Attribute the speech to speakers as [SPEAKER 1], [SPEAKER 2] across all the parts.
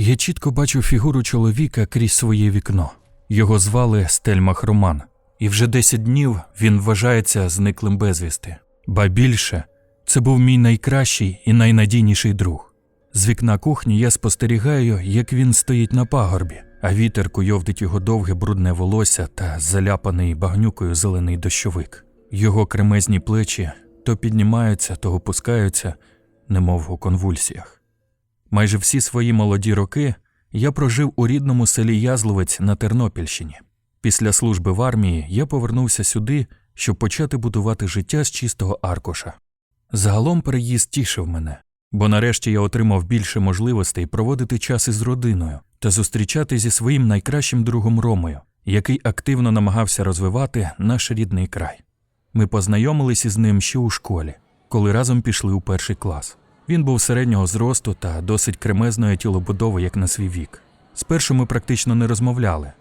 [SPEAKER 1] Я чітко бачу фігуру чоловіка крізь своє вікно. Його звали Стельмах Роман, і вже 10 днів він вважається зниклим безвісти. Ба більше, це був мій найкращий і найнадійніший друг. З вікна кухні я спостерігаю, як він стоїть на пагорбі, а вітер куйовдить його довге брудне волосся та заляпаний багнюкою зелений дощовик. Його кремезні плечі то піднімаються, то опускаються, немов у конвульсіях. Майже всі свої молоді роки я прожив у рідному селі Язловець на Тернопільщині. Після служби в армії я повернувся сюди, щоб почати будувати життя з чистого аркуша. Загалом переїзд тішив мене, бо нарешті я отримав більше можливостей проводити час із родиною та зустрічати зі своїм найкращим другом Ромою, який активно намагався розвивати наш рідний край. Ми познайомились із ним ще у школі, коли разом пішли у перший клас. Він був середнього зросту та досить кремезної тілобудови, як на свій вік. Спершу ми практично не розмовляли,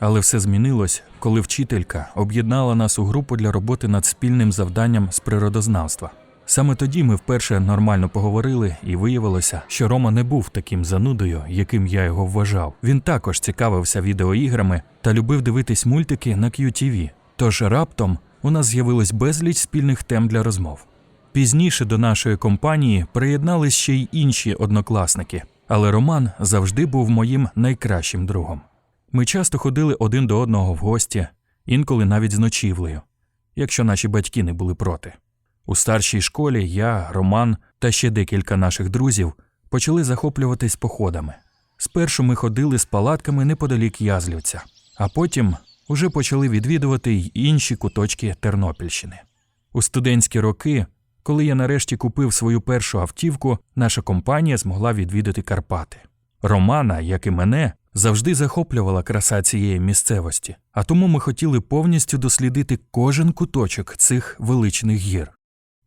[SPEAKER 1] але все змінилось, коли вчителька об'єднала нас у групу для роботи над спільним завданням з природознавства. Саме тоді ми вперше нормально поговорили, і виявилося, що Рома не був таким занудою, яким я його вважав. Він також цікавився відеоіграми та любив дивитись мультики на QTV. Тож раптом у нас з'явилось безліч спільних тем для розмов. Пізніше до нашої компанії приєднались ще й інші однокласники, але Роман завжди був моїм найкращим другом. Ми часто ходили один до одного в гості, інколи навіть з ночівлею, якщо наші батьки не були проти. У старшій школі я, Роман та ще декілька наших друзів почали захоплюватись походами. Спершу ми ходили з палатками неподалік Язлівця, а потім уже почали відвідувати й інші куточки Тернопільщини. У студентські роки, коли я нарешті купив свою першу автівку, наша компанія змогла відвідати Карпати. Романа, як і мене, завжди захоплювала краса цієї місцевості, а тому ми хотіли повністю дослідити кожен куточок цих величних гір.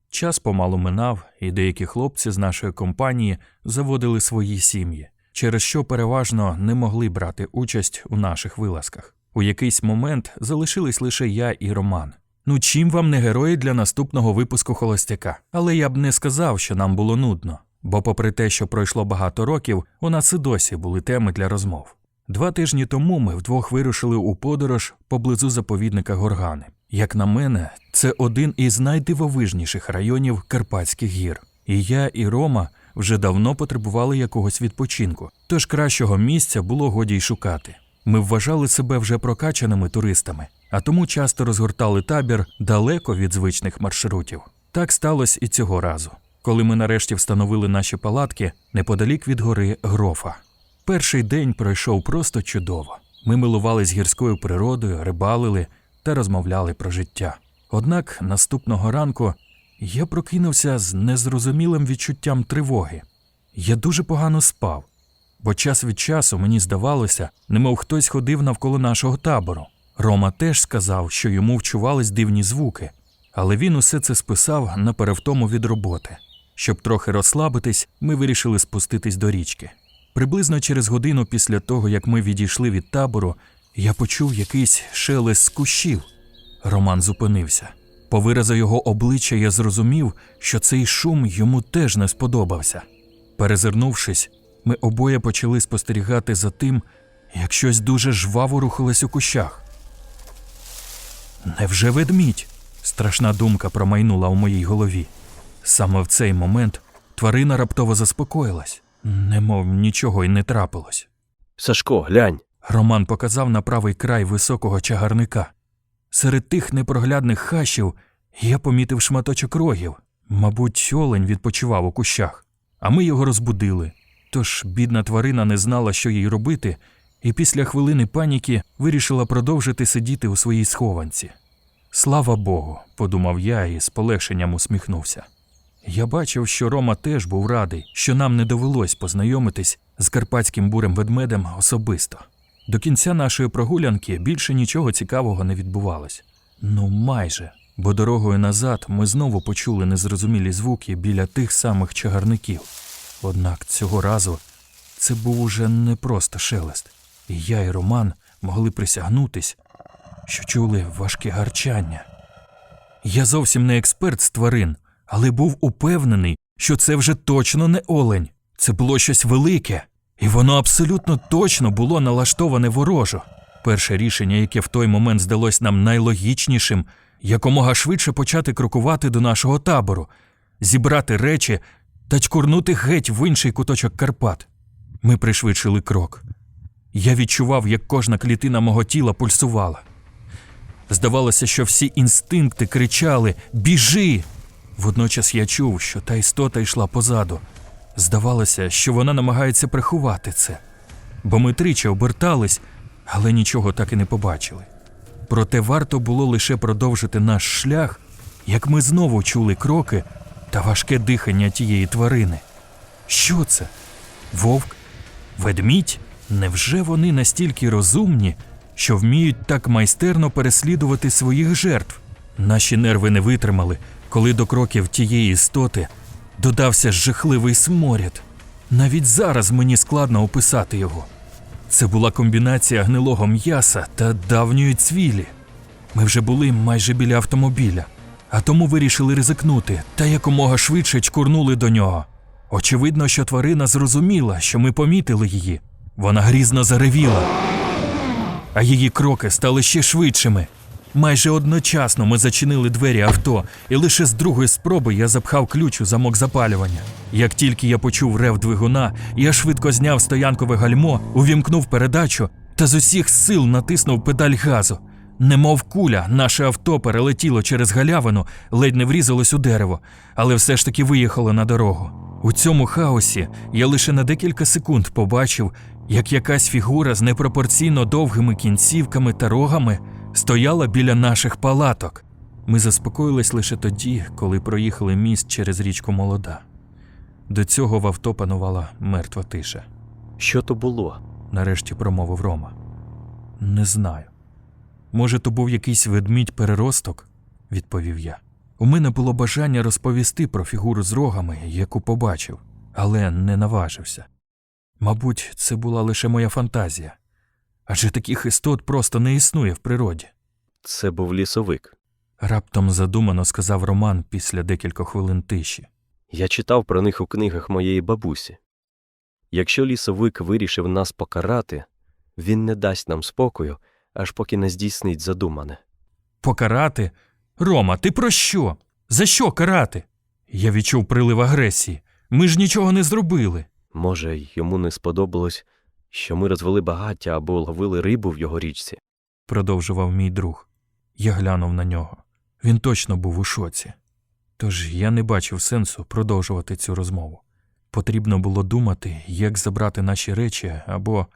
[SPEAKER 1] Час помалу минав, і деякі хлопці з нашої компанії заводили свої сім'ї, через що переважно не могли брати участь у наших вилазках. У якийсь момент залишились лише я і Роман. Ну чим вам не герої для наступного випуску холостяка? Але я б не сказав, що нам було нудно, бо, попри те, що пройшло багато років, у нас і досі були теми для розмов. Два тижні тому ми вдвох вирушили у подорож поблизу заповідника Горгани. Як на мене, це один із найдивовижніших районів Карпатських гір. І я, і Рома вже давно потребували якогось відпочинку, тож кращого місця було годі й шукати. Ми вважали себе вже прокачаними туристами, а тому часто розгортали табір далеко від звичних маршрутів. Так сталося і цього разу, коли ми нарешті встановили наші палатки неподалік від гори Грофа. Перший день пройшов просто чудово. Ми милувались гірською природою, рибалили та розмовляли про життя. Однак наступного ранку я прокинувся з незрозумілим відчуттям тривоги. Я дуже погано спав, бо час від часу мені здавалося, немов хтось ходив навколо нашого табору. Рома теж сказав, що йому вчувались дивні звуки, але він усе це списав на перевтому від роботи. Щоб трохи розслабитись, ми вирішили спуститись до річки. Приблизно через годину після того, як ми відійшли від табору, я почув якийсь шелест з кущів. Роман зупинився. По виразу його обличчя я зрозумів, що цей шум йому теж не сподобався. Перезирнувшись, ми обоє почали спостерігати за тим, як щось дуже жваво рухалось у кущах. Невже ведмідь? Страшна думка промайнула у моїй голові. Саме в цей момент тварина раптово заспокоїлась, немов нічого й не трапилось.
[SPEAKER 2] Сашко, глянь.
[SPEAKER 1] Роман показав на правий край високого чагарника. Серед тих непроглядних хащів я помітив шматочок рогів. Мабуть, олень відпочивав у кущах, а ми його розбудили. Тож бідна тварина не знала, що їй робити, і після хвилини паніки вирішила продовжити сидіти у своїй схованці. Слава Богу, подумав я і з полегшенням усміхнувся. Я бачив, що Рома теж був радий, що нам не довелось познайомитись з карпатським бурем ведмедем особисто. До кінця нашої прогулянки більше нічого цікавого не відбувалось. Ну, майже, бо дорогою назад ми знову почули незрозумілі звуки біля тих самих чагарників. Однак цього разу це був уже не просто шелест, і я і Роман могли присягнутись, що чули важке гарчання. Я зовсім не експерт з тварин, але був упевнений, що це вже точно не олень. Це було щось велике. І воно абсолютно точно було налаштоване ворожо. Перше рішення, яке в той момент здалось нам найлогічнішим, якомога швидше почати крокувати до нашого табору, зібрати речі та чкурнути геть в інший куточок Карпат. Ми пришвидшили крок. Я відчував, як кожна клітина мого тіла пульсувала. Здавалося, що всі інстинкти кричали Біжи! Водночас я чув, що та істота йшла позаду. Здавалося, що вона намагається приховати це, бо ми тричі обертались, але нічого так і не побачили. Проте варто було лише продовжити наш шлях, як ми знову чули кроки та важке дихання тієї тварини. Що це? Вовк? Ведмідь? Невже вони настільки розумні, що вміють так майстерно переслідувати своїх жертв? Наші нерви не витримали, коли до кроків тієї істоти додався жахливий сморід. Навіть зараз мені складно описати його. Це була комбінація гнилого м'яса та давньої цвілі. Ми вже були майже біля автомобіля, а тому вирішили ризикнути та якомога швидше чкурнули до нього. Очевидно, що тварина зрозуміла, що ми помітили її. Вона грізно заревіла, а її кроки стали ще швидшими. Майже одночасно ми зачинили двері авто, і лише з другої спроби я запхав ключ у замок запалювання. Як тільки я почув рев двигуна, я швидко зняв стоянкове гальмо, увімкнув передачу та з усіх сил натиснув педаль газу. Немов куля, наше авто перелетіло через галявину, ледь не врізалось у дерево, але все ж таки виїхало на дорогу. У цьому хаосі я лише на декілька секунд побачив, як якась фігура з непропорційно довгими кінцівками та рогами стояла біля наших палаток. Ми заспокоїлись лише тоді, коли проїхали міст через річку Молода. До цього в авто панувала мертва тиша.
[SPEAKER 2] Що то було?
[SPEAKER 1] Нарешті промовив Рома. Не знаю. Може, то був якийсь ведмідь переросток, відповів я. У мене було бажання розповісти про фігуру з рогами, яку побачив, але не наважився. Мабуть, це була лише моя фантазія. Адже таких істот просто не існує в природі.
[SPEAKER 2] Це був лісовик.
[SPEAKER 1] Раптом задумано сказав Роман після декількох хвилин тиші.
[SPEAKER 2] Я читав про них у книгах моєї бабусі. Якщо лісовик вирішив нас покарати, він не дасть нам спокою, аж поки не здійснить задумане.
[SPEAKER 1] Покарати? Рома, ти про що? За що карати? Я відчув прилив агресії. Ми ж нічого не зробили.
[SPEAKER 2] Може, йому не сподобалось, що ми розвели багаття або ловили рибу в його річці.
[SPEAKER 1] продовжував мій друг. Я глянув на нього. Він точно був у шоці. Тож я не бачив сенсу продовжувати цю розмову. Потрібно було думати, як забрати наші речі або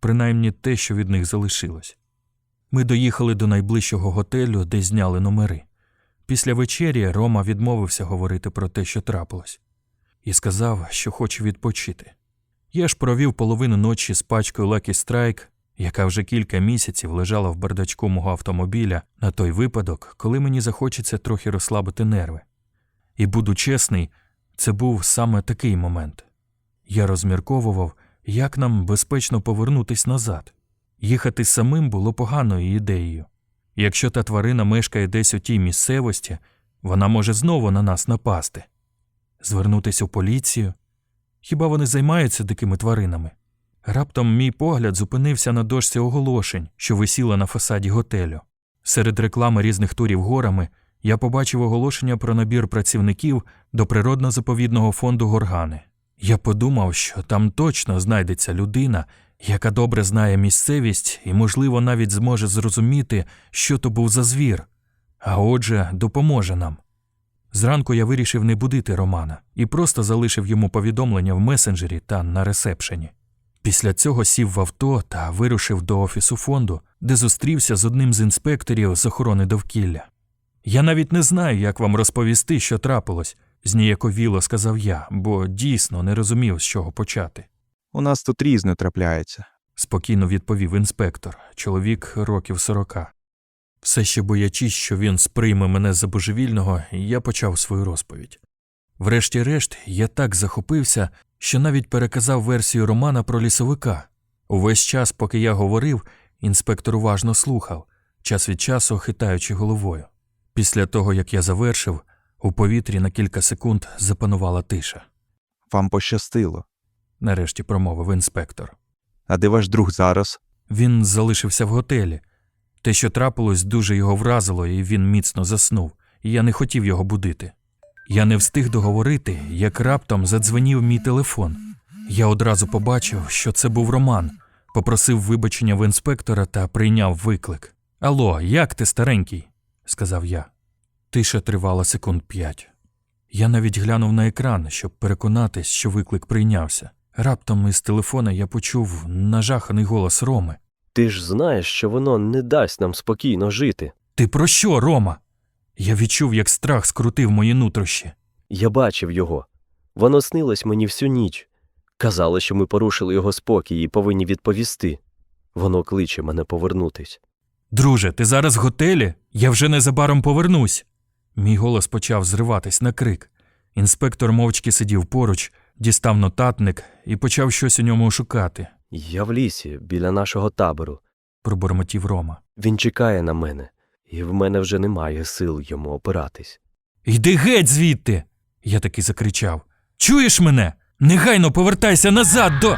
[SPEAKER 1] принаймні те, що від них залишилось. Ми доїхали до найближчого готелю, де зняли номери. Після вечері Рома відмовився говорити про те, що трапилось, і сказав, що хоче відпочити. Я ж провів половину ночі з пачкою Lucky Strike, яка вже кілька місяців лежала в бардачку мого автомобіля на той випадок, коли мені захочеться трохи розслабити нерви. І буду чесний, це був саме такий момент. Я розмірковував, як нам безпечно повернутись назад. Їхати самим було поганою ідеєю. Якщо та тварина мешкає десь у тій місцевості, вона може знову на нас напасти. Звернутись у поліцію. Хіба вони займаються дикими тваринами? Раптом мій погляд зупинився на дошці оголошень, що висіла на фасаді готелю. Серед реклами різних турів горами я побачив оголошення про набір працівників до природно-заповідного фонду Горгани. Я подумав, що там точно знайдеться людина, яка добре знає місцевість і, можливо, навіть зможе зрозуміти, що то був за звір, а отже, допоможе нам. Зранку я вирішив не будити Романа і просто залишив йому повідомлення в месенджері та на ресепшені. Після цього сів в авто та вирушив до офісу фонду, де зустрівся з одним з інспекторів з охорони довкілля. Я навіть не знаю, як вам розповісти, що трапилось, зніяковіло сказав я, бо дійсно не розумів, з чого почати.
[SPEAKER 3] У нас тут різне трапляється.
[SPEAKER 1] спокійно відповів інспектор, чоловік років сорока. Все ще боячись, що він сприйме мене за божевільного, я почав свою розповідь. Врешті-решт, я так захопився, що навіть переказав версію романа про лісовика. Увесь час, поки я говорив, інспектор уважно слухав, час від часу хитаючи головою. Після того, як я завершив, у повітрі на кілька секунд запанувала тиша.
[SPEAKER 3] Вам пощастило.
[SPEAKER 1] нарешті промовив інспектор.
[SPEAKER 3] А де ваш друг зараз?
[SPEAKER 1] Він залишився в готелі. Те, що трапилось, дуже його вразило, і він міцно заснув, і я не хотів його будити. Я не встиг договорити, як раптом задзвонів мій телефон. Я одразу побачив, що це був Роман, попросив вибачення в інспектора та прийняв виклик. Алло, як ти старенький? сказав я. Тиша тривала секунд п'ять. Я навіть глянув на екран, щоб переконатись, що виклик прийнявся. Раптом із телефона я почув нажаханий голос Роми.
[SPEAKER 2] Ти ж знаєш, що воно не дасть нам спокійно жити.
[SPEAKER 1] Ти про що, Рома? Я відчув, як страх скрутив мої нутрощі.
[SPEAKER 2] Я бачив його. Воно снилось мені всю ніч. Казало, що ми порушили його спокій і повинні відповісти. Воно кличе мене повернутись.
[SPEAKER 1] Друже, ти зараз в готелі? Я вже незабаром повернусь. Мій голос почав зриватись на крик. Інспектор мовчки сидів поруч, дістав нотатник і почав щось у ньому шукати,
[SPEAKER 2] Я в лісі, біля нашого табору.
[SPEAKER 1] пробормотів Рома.
[SPEAKER 2] Він чекає на мене, і в мене вже немає сил йому опиратись.
[SPEAKER 1] Йди геть звідти. Я таки закричав. Чуєш мене? Негайно повертайся назад до.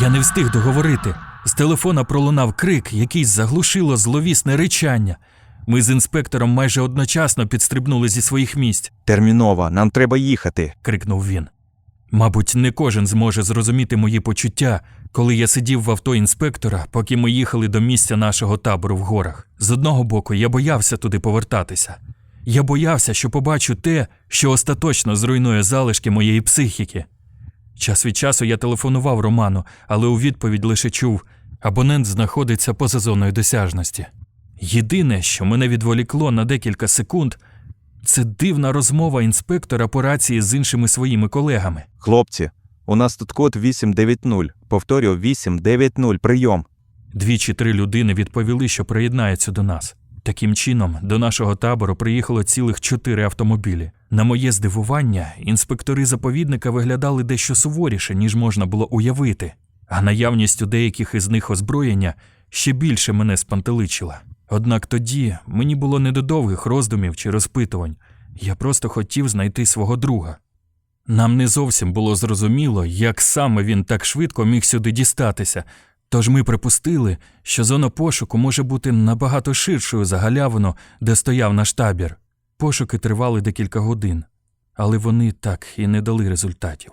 [SPEAKER 1] Я не встиг договорити. З телефона пролунав крик, який заглушило зловісне ричання. Ми з інспектором майже одночасно підстрибнули зі своїх місць,
[SPEAKER 3] Терміново, нам треба їхати.
[SPEAKER 1] крикнув він. Мабуть, не кожен зможе зрозуміти мої почуття, коли я сидів в авто інспектора, поки ми їхали до місця нашого табору в горах. З одного боку, я боявся туди повертатися. Я боявся, що побачу те, що остаточно зруйнує залишки моєї психіки. Час від часу я телефонував Роману, але у відповідь лише чув абонент знаходиться поза зоною досяжності. Єдине, що мене відволікло на декілька секунд, це дивна розмова інспектора по рації з іншими своїми колегами.
[SPEAKER 3] Хлопці, у нас тут код 890. Повторюю, 890. Прийом.
[SPEAKER 1] Дві чи три людини відповіли, що приєднаються до нас. Таким чином, до нашого табору приїхало цілих чотири автомобілі. На моє здивування, інспектори заповідника виглядали дещо суворіше, ніж можна було уявити, а наявність у деяких із них озброєння ще більше мене спантеличила. Однак тоді мені було не до довгих роздумів чи розпитувань. Я просто хотів знайти свого друга. Нам не зовсім було зрозуміло, як саме він так швидко міг сюди дістатися, тож ми припустили, що зона пошуку може бути набагато ширшою за галявину, де стояв наш табір. Пошуки тривали декілька годин, але вони так і не дали результатів.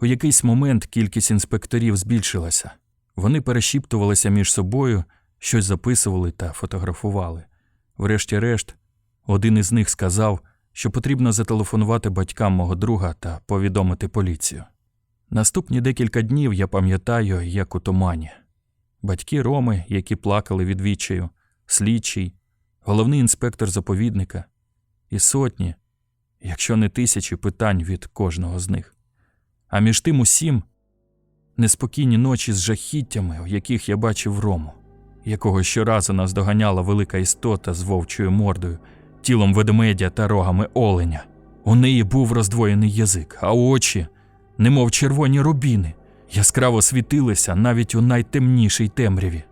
[SPEAKER 1] У якийсь момент кількість інспекторів збільшилася. Вони перешіптувалися між собою, щось записували та фотографували. Врешті-решт, один із них сказав, що потрібно зателефонувати батькам мого друга та повідомити поліцію. Наступні декілька днів я пам'ятаю, як у тумані. Батьки Роми, які плакали від відчаю, слідчий, головний інспектор заповідника і сотні, якщо не тисячі питань від кожного з них. А між тим усім неспокійні ночі з жахіттями, в яких я бачив Рому, якого щоразу нас доганяла велика істота з вовчою мордою, тілом ведмедя та рогами оленя. У неї був роздвоєний язик, а очі, немов червоні рубіни, яскраво світилися навіть у найтемнішій темряві.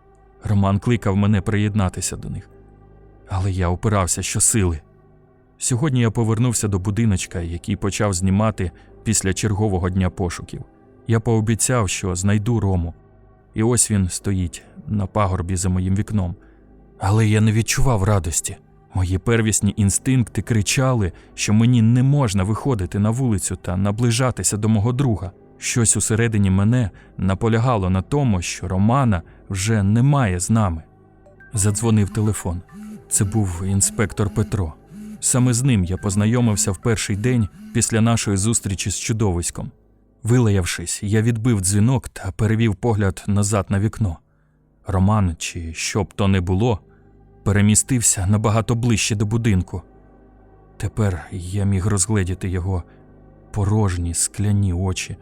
[SPEAKER 1] Роман кликав мене приєднатися до них, але я опирався щосили. Сьогодні я повернувся до будиночка, який почав знімати після чергового дня пошуків. Я пообіцяв, що знайду Рому. І ось він стоїть на пагорбі за моїм вікном. Але я не відчував радості. Мої первісні інстинкти кричали, що мені не можна виходити на вулицю та наближатися до мого друга. Щось усередині мене наполягало на тому, що Романа вже немає з нами. Задзвонив телефон. Це був інспектор Петро. Саме з ним я познайомився в перший день після нашої зустрічі з чудовиськом. Вилаявшись, я відбив дзвінок та перевів погляд назад на вікно. Роман, чи що б то не було, перемістився набагато ближче до будинку. Тепер я міг розгледіти його порожні скляні очі,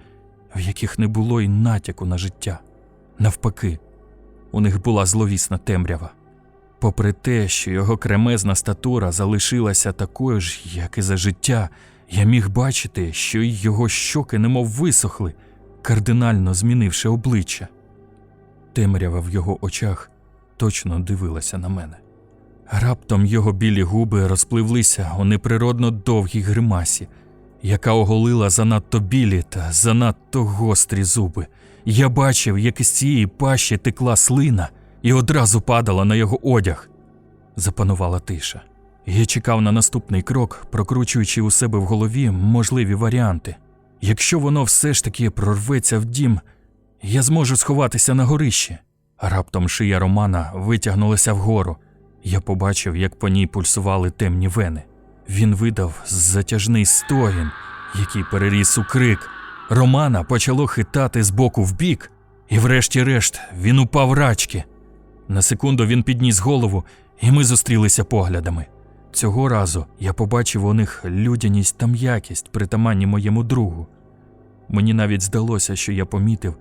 [SPEAKER 1] в яких не було й натяку на життя. Навпаки, у них була зловісна темрява. Попри те, що його кремезна статура залишилася такою ж, як і за життя, я міг бачити, що й його щоки немов висохли, кардинально змінивши обличчя. Темрява в його очах точно дивилася на мене. Раптом його білі губи розпливлися у неприродно довгій гримасі, яка оголила занадто білі та занадто гострі зуби. Я бачив, як із цієї пащі текла слина і одразу падала на його одяг. Запанувала тиша. Я чекав на наступний крок, прокручуючи у себе в голові можливі варіанти. Якщо воно все ж таки прорветься в дім, я зможу сховатися на горищі. Раптом шия Романа витягнулася вгору. Я побачив, як по ній пульсували темні вени. Він видав затяжний стогін, який переріс у крик. Романа почало хитати з боку в бік, і врешті-решт він упав рачки. На секунду він підніс голову, і ми зустрілися поглядами. Цього разу я побачив у них людяність та м'якість, притаманні моєму другу. Мені навіть здалося, що я помітив,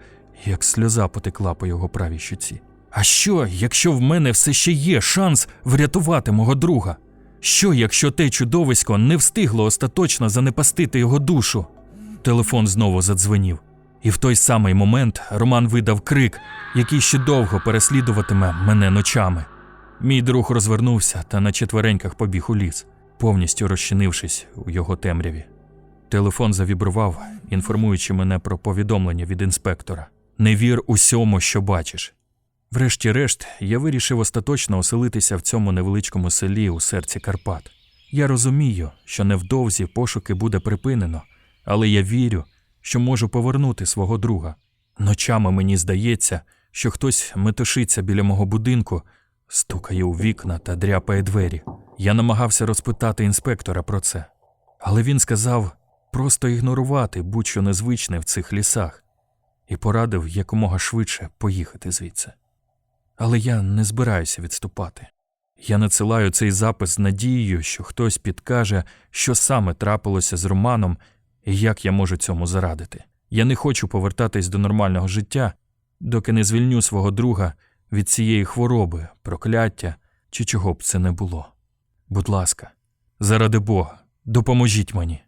[SPEAKER 1] як сльоза потекла по його правій щуці. А що, якщо в мене все ще є шанс врятувати мого друга? Що, якщо те чудовисько не встигло остаточно занепастити його душу? Телефон знову задзвенів, і в той самий момент Роман видав крик, який ще довго переслідуватиме мене ночами. Мій друг розвернувся та на четвереньках побіг у ліс, повністю розчинившись у його темряві. Телефон завібрував, інформуючи мене про повідомлення від інспектора. Не вір усьому, що бачиш. Врешті-решт, я вирішив остаточно оселитися в цьому невеличкому селі у серці Карпат. Я розумію, що невдовзі пошуки буде припинено, але я вірю, що можу повернути свого друга. Ночами мені здається, що хтось метушиться біля мого будинку, стукає у вікна та дряпає двері. Я намагався розпитати інспектора про це, але він сказав просто ігнорувати будь-що незвичне в цих лісах і порадив якомога швидше поїхати звідси. Але я не збираюся відступати. Я надсилаю цей запис з надією, що хтось підкаже, що саме трапилося з Романом і як я можу цьому зарадити. Я не хочу повертатись до нормального життя, доки не звільню свого друга від цієї хвороби, прокляття чи чого б це не було. Будь ласка, заради Бога, допоможіть мені.